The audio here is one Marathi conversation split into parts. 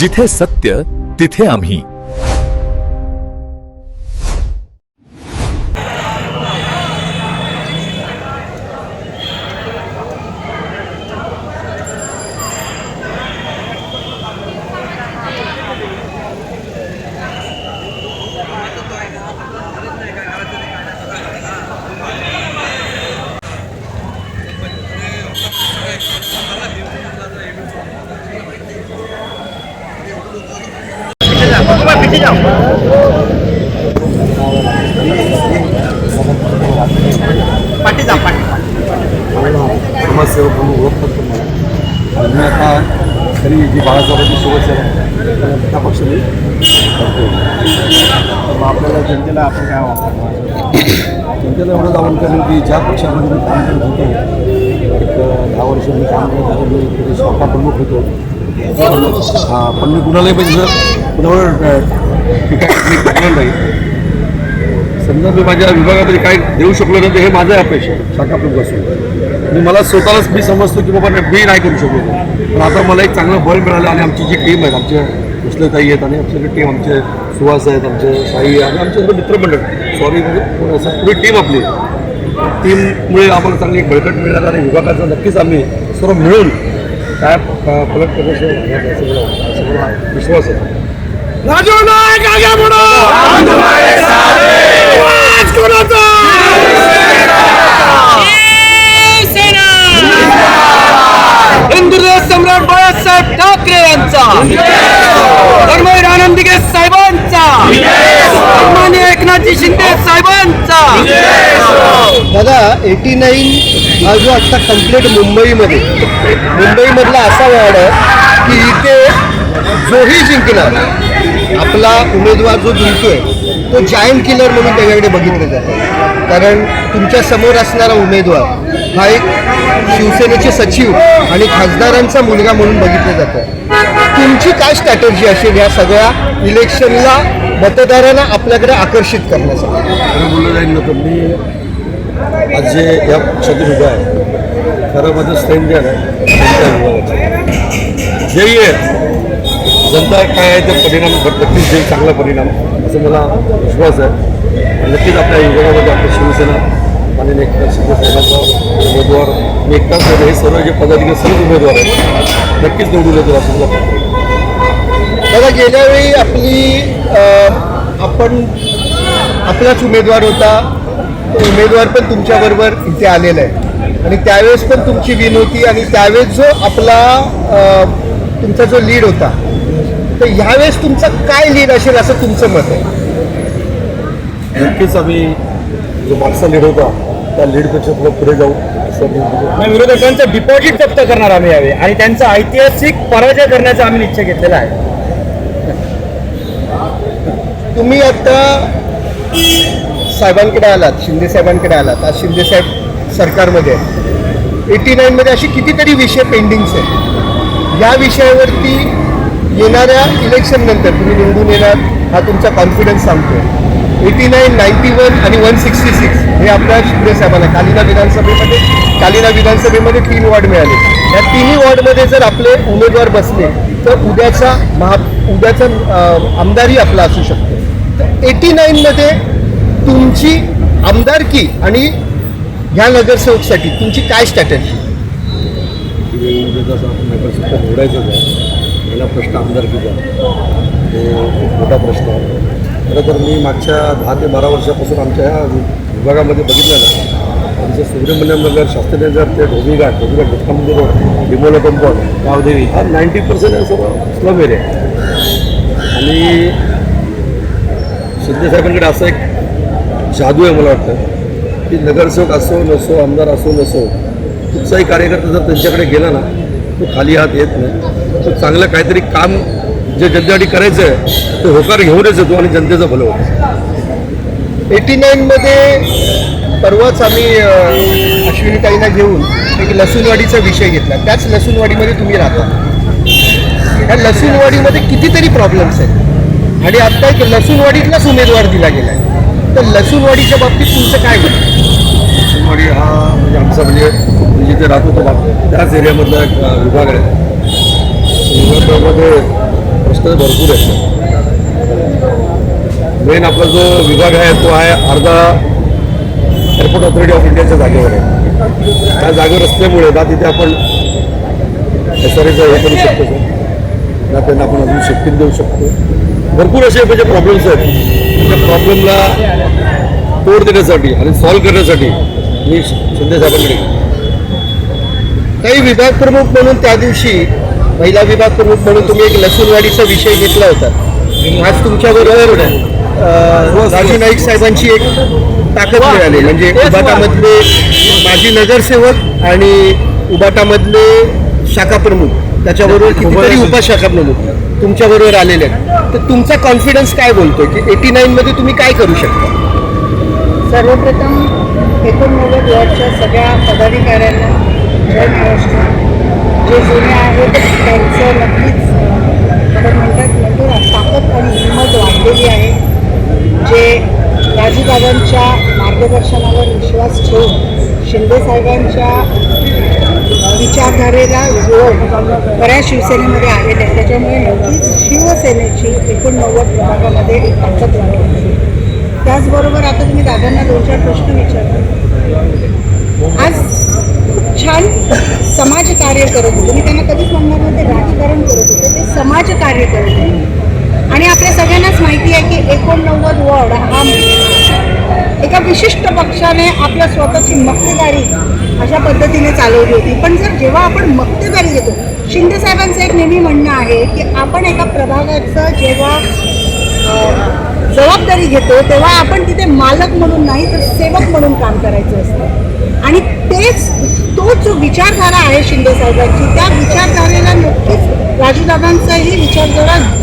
जिथे सत्य तिथे आम्ही समाजसेवक म्हणून ओळखतात पण मला आणि मी खरी जी बाळासाहेबांची शिवसेना त्या पक्ष मी करतो आपल्याला जनतेला आपण काय वाटतं? जनतेला एवढंच आव्हान करेन की ज्या पक्षामध्ये मी काम करत होतो एक दहा वर्ष मी काम करत होतो मी तिथे शाखा प्रमुख होतो. हा, पण मी कुणालाही जर कुणावर अ, टीका टिप्पणी करणार नाही. समजा मी माझ्या विभागामध्ये काय देऊ शकलो नाही तर हे माझं अपेक्षा आहे. शाखा प्रमुख असून आणि मला स्वतःलाच मी समजतो की बाबा मी नाही करू शकलो. पण आता मला एक चांगलं बळ मिळालं आणि आमची जी टीम आहे आमचे मुसलेताई आहेत आणि आमची टीम आमचे सुहास आहेत आमचे साई आणि आमचे सगळे मित्रमंडळ. स्वामी म्हणजे असं टीम आपली. टीममुळे आम्हाला चांगली एक बळकट मिळणार आणि विभागाचा नक्कीच आम्ही सर्व मिळून काय प- फलक प्रदर्शन असं विश्वास आहे. राजू नाईक आगे बढ़ो ठाकरे यांचा धर्मवीर आनंदिगे साहेबांचा. सन्मान्य एकनाथजी शिंदे साहेबांचा. दादा एटी नाईन हा जो आत्ता कंप्लीट मुंबईमध्ये मुंबईमधला असा वॉर्ड आहे की इथे जोही जिंकणार आपला उमेदवार जो जिंकतोय तो जायंट किलर म्हणून त्याच्याकडे बघितलं जातं. कारण तुमच्यासमोर असणारा उमेदवार हा एक शिवसेनेचे सचिव आणि खासदारांचा मुलगा म्हणून बघितलं जातं. तुमची काय स्ट्रॅटेजी असेल या सगळ्या इलेक्शनला मतदारांना आपल्याकडे आकर्षित करण्यासाठी? खरं बोललं जाईल ना तर मी आज जे या पक्षातून उभं आहे खरं माझं स्ट्रेंथ जे आहे जेही आहे. जनता काय आहे ते परिणाम नक्कीच जे चांगला परिणाम असं मला विश्वास आहे. नक्कीच आपल्या विभागामध्ये आपल्या शिवसेना माननीय एकनाथ शिंदे उमेदवार मी हे सर्व जे पदाधिकारी सर्व उमेदवार आहेत. नक्कीच निवडून येतील असं मला दादा गेल्या वेळी आपली आपण आपलाच उमेदवार होता. तो उमेदवार पण तुमच्याबरोबर इथे आलेला आहे. आणि त्यावेळेस पण तुमची विन होती आणि त्यावेळेस जो आपला तुमचा जो लीड होता तर ह्यावेळेस तुमचा काय लीड असेल असं तुमचं मत आहे? नक्कीच आम्ही जो मागचा लीड होता त्या लीडपेक्षा थोडं पुढे जाऊ. विरोधकांचं डिपॉझिट जप्त करणार आम्ही यावेळी. आणि त्यांचा ऐतिहासिक पराजय करण्याचा आम्ही निश्चय घेतलेला आहे. तुम्ही आता साहेबांकडे आलात शिंदे साहेबांकडे आलात. आज शिंदे साहेब सरकारमध्ये एटी नाईनमध्ये अशी कितीतरी विषय पेंडिंग्स आहेत. या विषयावरती येणाऱ्या इलेक्शन नंतर तुम्ही निवडून येणार हा तुमचा कॉन्फिडन्स सांगतो एटी नाईन नाईन्टी वन आणि वन सिक्स्टी सिक्स हे आपल्या शिंदे साहेबांना कालिना विधानसभेमध्ये कालिना विधानसभेमध्ये तीन वॉर्ड मिळाले. या तिन्ही वॉर्डमध्ये जर आपले उमेदवार बसले तर उद्याचा महा उद्याचा आमदारही आपला असू शकतो. एटी नाईनमध्ये तुमची आमदारकी आणि ह्या नगरसेवकसाठी तुमची काय स्ट्रॅटेजी वेगवेगळं जसं आपण नगरसेवक निवडायचंच आहे पहिला प्रश्न आमदारकीचा. तो खूप मोठा प्रश्न आहे. खरं तर मी मागच्या दहा ते बारा वर्षापासून आमच्या ह्या विभागामध्ये बघितलं ना आमचं सुब्रह्मण्यम नगर शास्त्रीनगर ते ढोबीघाट ढोबीघाट गुटखामुंदी रोड डिमोला कंपाऊंड गावदेवी. हा नाईन्टी पर्सेंट आहे सर्व स्लम एरिया आणि शिंदेसाहेबांकडे असं एक जादू आहे मला वाटतं की नगरसेवक असो नसो आमदार असो नसो कुठचाही कार्यकर्ता जर त्यांच्याकडे गेला ना तो खाली हात येत नाही. तो चांगलं काहीतरी काम जे जनतेसाठी करायचं आहे ते होकार घेऊनच येतो आणि जनतेचं भलं होतं. एटी नाईनमध्ये परवाच आम्ही अश्विनीताईना अश्विनीताईंना घेऊन एक लसूणवाडीचा विषय घेतला. त्याच लसूणवाडीमध्ये तुम्ही राहता. ह्या लसूणवाडीमध्ये कितीतरी प्रॉब्लेम्स आहेत. आणि आता एक लसूणवाडीतलाच उमेदवार दिला गेला आहे तर लसूणवाडीच्या बाबतीत तुमचं काय म्हणतं लसूणवाडी हा म्हणजे आमचा म्हणजे मी जिथे राहत होतो त्याच एरियामधला एक विभाग आहे. विभागामध्ये प्रश्न भरपूर आहेत. मेन आपला जो विभाग आहे तो आहे अर्धा एअरपोर्ट ऑथॉरिटी ऑफ इंडियाच्या जागेवर आहे. त्या जागेवर असल्यामुळे ना तिथे आपण एस आर एचं हे करू शकतो. सर ना त्यांना आपण अजून शक्ती देऊ शकतो. भरपूर असे म्हणजे प्रॉब्लेम्स आहेत. त्या प्रॉब्लेमला तोड देण्यासाठी आणि सॉल्व्ह करण्यासाठी मी शिंदे साहेबांकडे काही विभाग प्रमुख म्हणून त्या दिवशी महिला विभाग प्रमुख म्हणून तुम्ही एक लसूणवाडीचा विषय घेतला होता. आज तुमच्याबरोबर राजू नाईक साहेबांची एक ताकद मिळाली. म्हणजे उबाटामधले माजी नगरसेवक आणि उबाटामधले शाखा प्रमुख. त्याच्याबरोबर कितीतरी उपशाखा प्रमुख तुमच्याबरोबर आलेले आहेत. तर तुमचा कॉन्फिडन्स काय बोलतोय? की एटी नाईनमध्ये तुम्ही काय करू शकता? सर्वप्रथम एकोणनव्वद वॉर्डच्या सगळ्या पदाधिकाऱ्यांना जय महाराष्ट्र. जे जुने आहेत त्यांचं नक्कीच आपण म्हणतात म्हणतो ना ताकद आणि हिंमत वाढलेली आहे. जे राजूदादांच्या मार्गदर्शनावर विश्वास ठेवून शिंदेसाहेबांच्या विचारधारेला जोड बऱ्याच शिवसेनेमध्ये आलेले आहेत. त्याच्यामुळे नक्कीच शिवसेनेची एकोणनव्वद विभागामध्ये एक ताकद वाढवली त्याचबरोबर आता तुम्ही दादांना दोन चार प्रश्न विचारता आज खूप छान समाजकार्य करत होते. मी त्यांना कधीच म्हणणार होते राजकारण करत होते. ते समाजकार्य करत होते. आणि आपल्या सगळ्यांनाच माहिती आहे की एकोणनव्वद वॉर्ड हा एका विशिष्ट पक्षाने आपल्या स्वतःची मक्तेदारी अशा पद्धतीने चालवली होती. पण जर जेव्हा आपण मक्तेदारी घेतो शिंदे साहेबांचं एक नेहमी म्हणणं आहे की आपण एका प्रभागाचं जेव्हा जबाबदारी घेतो तेव्हा आपण तिथे मालक म्हणून नाही तर सेवक म्हणून काम करायचं असतं. आणि तेच तो जो विचारधारा आहे शिंदे साहेबांची त्या विचारधारेला नक्कीच राजूदादांचं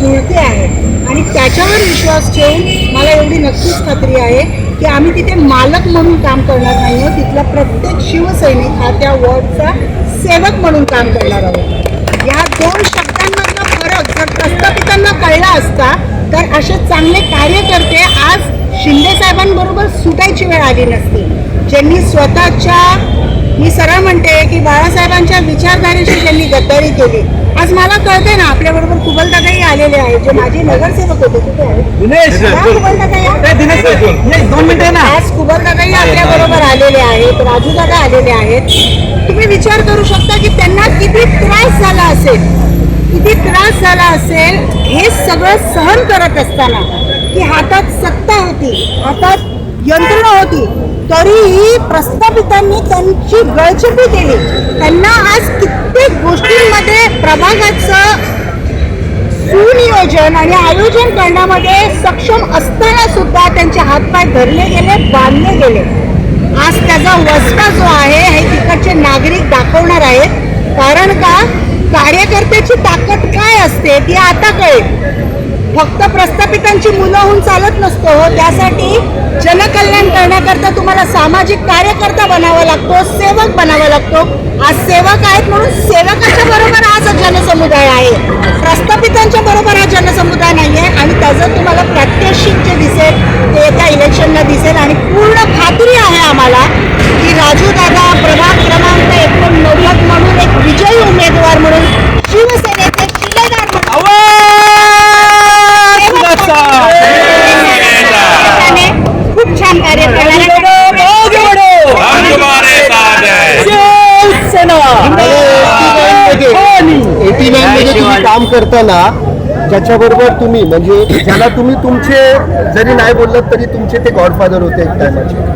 जुळते आहे. आणि त्याच्यावर विश्वास ठेवून मला एवढी नक्कीच खात्री आहे की आम्ही तिथे मालक म्हणून काम करणार नाही आहोत तिथला प्रत्येक शिवसैनिक हा त्या वॉर्डचा सेवक म्हणून काम करणार आहोत. या दोन शब्दांमधला फरक जर प्रस्थापितांना कळला असता तर असे चांगले कार्यकर्ते आज शिंदे साहेबांबरोबर सुटायची वेळ आली नसती. ज्यांनी स्वतःच्या मी सरळ म्हणते की बाळासाहेबांच्या विचारधारेशी ज्यांनी गद्दारी केली आज मला कळते ना आपल्याबरोबर कुबलदादाही आलेले आहेत. जे माझे नगरसेवक होते कुठे आहेत? आज कुबलदादाही आपल्या बरोबर आलेले आहेत. राजूदादा आलेले आहेत. तुम्ही विचार करू शकता की त्यांना किती त्रास झाला असेल? किती त्रास झाला असेल? हे सगळं सहन करत असताना की हातात सत्ता होती हातात यंत्रणा होती तरीही प्रस्थापितांनी त्यांची गळचेपी केली. त्यांना आज कित्येक गोष्टींमध्ये प्रभागाचं सुनियोजन आणि आयोजन करण्यामध्ये सक्षम असताना सुद्धा त्यांचे हातपाय धरले गेले बांधले गेले. आज त्याचा वस्ता जो आहे हे तिकडचे नागरिक दाखवणार आहेत. कारण का? कार्यकर्त्याची ताकद काय असते ती आता कळेल. फक्त प्रस्थापितांची मुलं होऊन चालत नसतो हो. त्यासाठी जनकल्याण करण्याकरता तुम्हाला सामाजिक कार्यकर्ता बनावा लागतो सेवक बनावा लागतो. आज सेवक आहेत म्हणून सेवकाच्या बरोबर आज जनसमुदाय आहे. प्रस्थापितांच्या बरोबर हा जनसमुदाय नाही आहे आणि त्याचं तुम्हाला प्रात्यक्षिक जे दिसेल ते एका इलेक्शनला दिसेल आणि पूर्ण खात्री आहे आम्हाला की राजू दादा प्रभाग क्रमांक एकोणनव्वद म्हणून एक विजयी उमेदवार म्हणून शिवसेनेचे शिलेदार म्हणून त्याने खूप छान कार्य एटी नाईन मध्ये तुम्ही काम करताना ज्याच्याबरोबर तुम्ही म्हणजे ज्याला तुम्ही तुमचे जरी नाही बोललात तरी तुमचे ते गॉडफादर होते एक टायमाचे.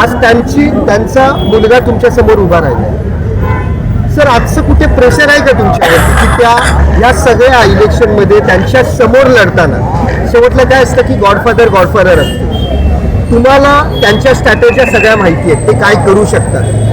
आज त्यांची त्यांचा मुलगा तुमच्यासमोर उभा राहिला. सर आजचं कुठे प्रेशर आहे का तुमच्यावर? की त्या या सगळ्या इलेक्शनमध्ये त्यांच्यासमोर लढताना शेवटला काय असतं की गॉडफादर गॉडफादर असते. तुम्हाला त्यांच्या स्ट्रॅटेजी सगळ्या माहिती आहेत. ते काय करू शकतात?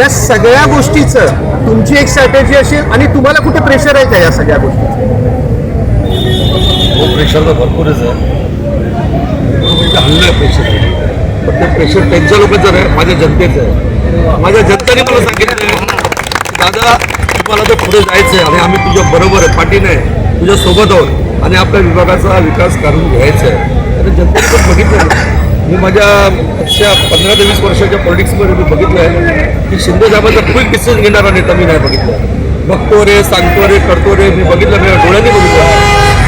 या सगळ्या गोष्टीचं तुमची एक स्ट्रॅटेजी असेल आणि तुम्हाला कुठे प्रेशर आहे का या सगळ्या गोष्टीचं प्रेशर हो, तर भरपूरच आहे. आहे प्रेशर पण ते प्रेशर त्यांच्या लोकांचं आहे माझ्या जनतेचं आहे. माझ्या जनतेने मला सांगितलं दादा तुम्हाला तर पुढे जायचं आहे आणि आम्ही तुझ्या बरोबर आहे पाठीने तुझ्या सोबत आहोत आणि आपल्या विभागाचा विकास करून घ्यायचा आहे. आणि जनतेने पण बघितलं मी माझ्या अशा पंधरा ते वीस वर्षाच्या पॉलिटिक्समध्ये मी बघितलं आहे की शिंदे साहेबांचा क्विक डिसिजन घेणारा नेता मी नाही बघितला. बघतो रे सांगतो रे करतो रे मी बघितलं मी डोळ्यांनी बघितलं.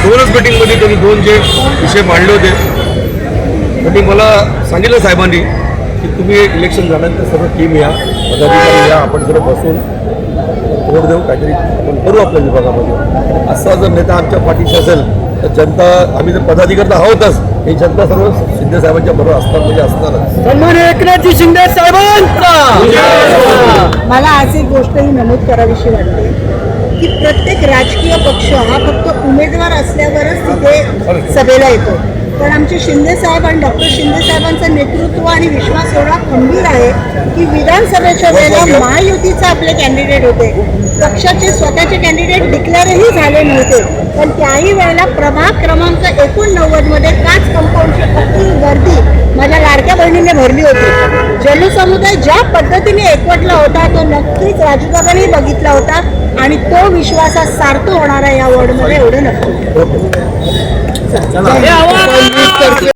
दोनच मिटिंगमध्ये त्यांनी दोन जे विषय मांडले होते. त्यांनी मला सांगितलं साहेबांनी की तुम्ही इलेक्शन झाल्यानंतर सर्व टीम या पदाधिकारी या आपण सर्व बसून वोट देऊ काहीतरी आपण करू आपल्या विभागामध्ये. असा जर नेता आमच्या पाठीशी असेल तर जनता आम्ही जर पदाधिकारी तर आहोतच. ही जनता सर्व शिंदे साहेबांच्या बरोबर असणार म्हणजे असणारच. सन्मान्य एकनाथजी शिंदे साहेबांचा! मला आज एक गोष्ट ही नमूद करावीशी वाटते की प्रत्येक राजकीय पक्ष हा फक्त उमेदवार असल्यावरच तिथे सभेला येतो. पण आमचे शिंदे साहेब आणि डॉक्टर शिंदे साहेबांचं नेतृत्व आणि विश्वास एवढा खंबीर आहे की विधानसभेच्या वेळेला महायुतीचे आपले कॅन्डिडेट होते. पक्षाचे स्वतःचे कॅन्डिडेट डिक्लेअरही झाले नव्हते. पण त्याही वेळेला प्रभाग क्रमांक एकोणनव्वदमध्ये काच कंपाऊंडची अख्खी गर्दी माझ्या लाडक्या बहिणीने भरली होती. जनसमुदाय ज्या पद्धतीने एकवटला होता तो नक्कीच राजूदादांनी बघितला होता आणि तो विश्वास आज सार्थ होणार आहे या वॉर्डमध्ये एवढं नक्की. चला